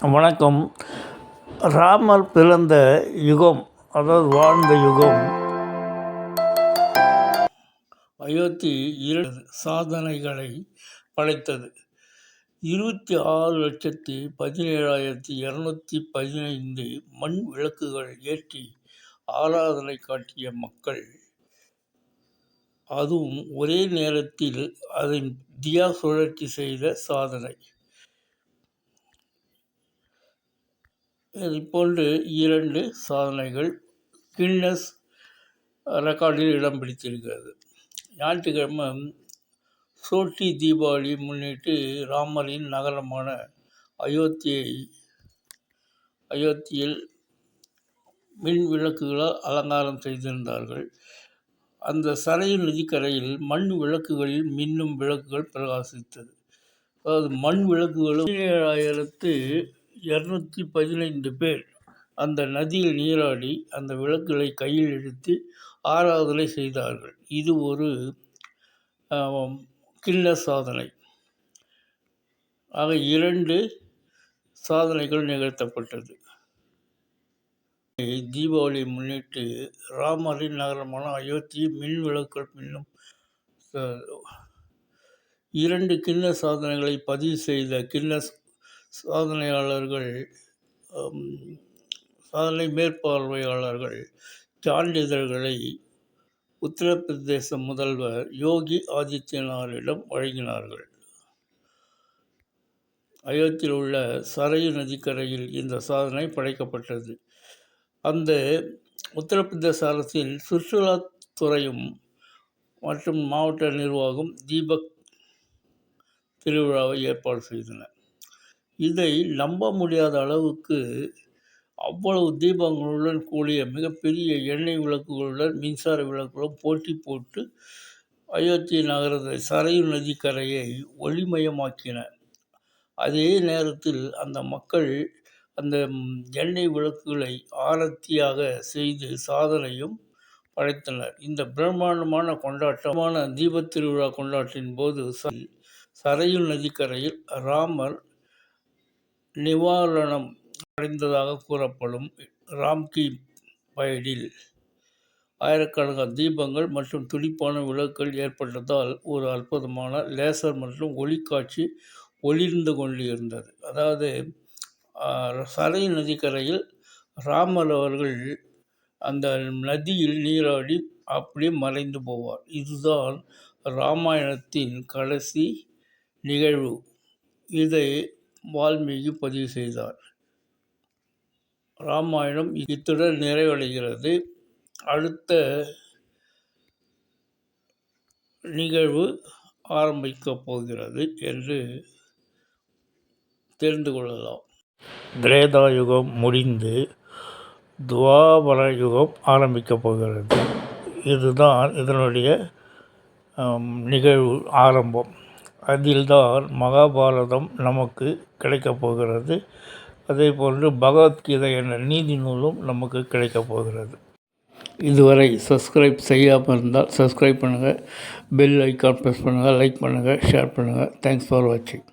வணக்கம். ராமர் பிறந்த யுகம் அதாவது வாழ்ந்த யுகம். அயோத்தி இரண்டு சாதனைகளை படைத்தது. இருபத்தி ஆறு லட்சத்தி பதினேழாயிரத்தி இரநூத்தி பதினைந்து மண் விளக்குகள் ஏற்றி ஆராதனை காட்டிய மக்கள் அதுவும் ஒரே நேரத்தில் அதன் தியா சுழற்சி செய்த சாதனை. இதுபோன்று இரண்டு சாதனைகள் கின்னஸ் ரெக்கார்டில் இடம் பிடித்திருக்கிறது. ஞாயிற்றுக்கிழமை சோட்டி தீபாவளி முன்னிட்டு ராமரின் நகரமான அயோத்தியை அயோத்தியில் மின் விளக்குகளால் அலங்காரம் செய்திருந்தார்கள். அந்த சரையு நதிக்கரையில் மண் விளக்குகளில் மின்னும் விளக்குகள் பிரகாசித்தது. அதாவது மண் விளக்குகளும் ஏழாயிரத்து இரநூத்தி பதினைந்து பேர் அந்த நதியில் நீராடி அந்த விளக்குகளை கையில் எடுத்து ஆராதனை செய்தார்கள். இது ஒரு கிண்ண சாதனை. ஆக இரண்டு சாதனைகள் நிகழ்த்தப்பட்டது. தீபாவளியை முன்னிட்டு ராமரின் நகரமான அயோத்தி மின் விளக்குகள் மின்னும் இரண்டு கிண்ண சாதனைகளை பதிவு செய்த கின்னஸ் சாதனையாளர்கள் சாதனை மேற்பார்வையாளர்கள் சான்றிதழ்களை உத்தரப்பிரதேச முதல்வர் யோகி ஆதித்யநாரிடம் வழங்கினார்கள். அயோத்தியில் உள்ள சரையு நதிக்கரையில் இந்த சாதனை படைக்கப்பட்டது. அந்த உத்தரப்பிரதேச அரசின் சுற்றுலாத்துறையும் மற்றும் மாவட்ட நிர்வாகம் தீபக் திருவிழாவை ஏற்பாடு செய்தன. இதை நம்ப முடியாத அளவுக்கு அவ்வளவு தீபங்களுடன் கூடிய மிகப்பெரிய எண்ணெய் விளக்குகளுடன் மின்சார விளக்குகளும் போட்டி போட்டு அயோத்தி நகரத்தை சரையு நதிக்கரையை ஒளிமயமாக்கின. அதே நேரத்தில் அந்த மக்கள் அந்த எண்ணெய் விளக்குகளை ஆரத்தியாக செய்து சாதனையும் படைத்தனர். இந்த பிரம்மாண்டமான கொண்டாட்டமான தீபத் திருவிழா கொண்டாட்டின் போது சரையு நதிக்கரையில் ராமர் நிவாரணம் அடைந்ததாக கூறப்படும் ராம்கி பயடில் ஆயிரக்கணக்கான தீபங்கள் மற்றும் துடிப்பான விளக்குகள் ஏற்பட்டதால் ஒரு அற்புதமான லேசர் மற்றும் ஒளிக்காட்சி ஒளிர்ந்து கொண்டிருந்தது. அதாவது சரை நதிக்கரையில் ராமர் அவர்கள் அந்த நதியில் நீராடி அப்படியே மறைந்து போவார். இதுதான் ராமாயணத்தின் கடைசி நிகழ்வு. இதை வால்மீகி பதிவு செய்தார். ராமாயணம் இத்துடன் நிறைவடைகிறது. அடுத்த நிகழ்வு ஆரம்பிக்கப் போகிறது என்று தெரிந்து கொள்ளலாம். திரேதா யுகம் முடிந்து துவாபர யுகம் ஆரம்பிக்கப் போகிறது. இதுதான் இதனுடைய நிகழ்வு ஆரம்பம். அதில்தான் மகாபாரதம் நமக்கு கிடைக்கப் போகிறது. அதே போன்று பகவத்கீதை என்ற நீதி நூலும் நமக்கு கிடைக்கப் போகிறது. இதுவரை சப்ஸ்கிரைப் செய்யாமல் இருந்தால் சப்ஸ்கிரைப் பண்ணுங்கள் பெல் ஐக்கான் ப்ரெஸ் பண்ணுங்கள் லைக் பண்ணுங்கள் ஷேர் பண்ணுங்கள் தேங்க்ஸ் ஃபார் வாட்சிங்